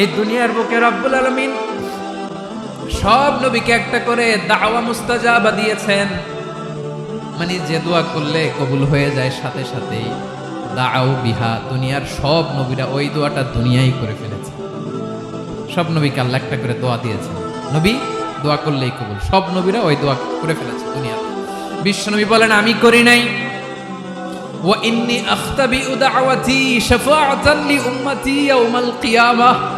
এই দুনিয়ার বুকে রব্বুল আলমিন সব নবীকে একটা করে দাওয়া মুস্তাজাবা দিয়েছেন। মানে যে দোয়া করলে কবুল হয়ে যায় সাথে সাথেই। দাও বিহা, দুনিয়ার সব নবীরা ওই দোয়াটা দুনিয়াই করে ফেলেছে। সব নবীকে আল্লাহ একটা করে দোয়া দিয়েছে নবী, দোয়া করলেই কবুল। সব নবীরা ওই দোয়া করে ফেলেছে দুনিয়াতে। বিশ্ব নবী বলেন, আমি করি নাই। আখতাবি দাওয়াতি শাফাআতান লি উম্মতি ইয়াউমাল কিয়ামাহ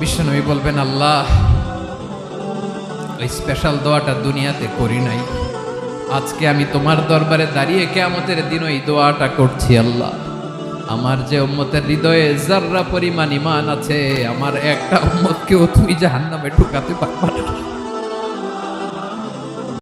বিশ্বনবী বলবেন, আল্লাহ ওই স্পেশাল দোয়াটা দুনিয়াতে করি নাই। আজকে আমি তোমার দরবারে দাঁড়িয়ে কেয়ামতের দিন ওই দোয়াটা করছি, আল্লাহ। আমার যে উম্মতের হৃদয়ে জাররা পরিমাণ ইমান আছে, আমার একটা উম্মতকেও তুমি জাহান্নামে ঢুকাতে পারবা না।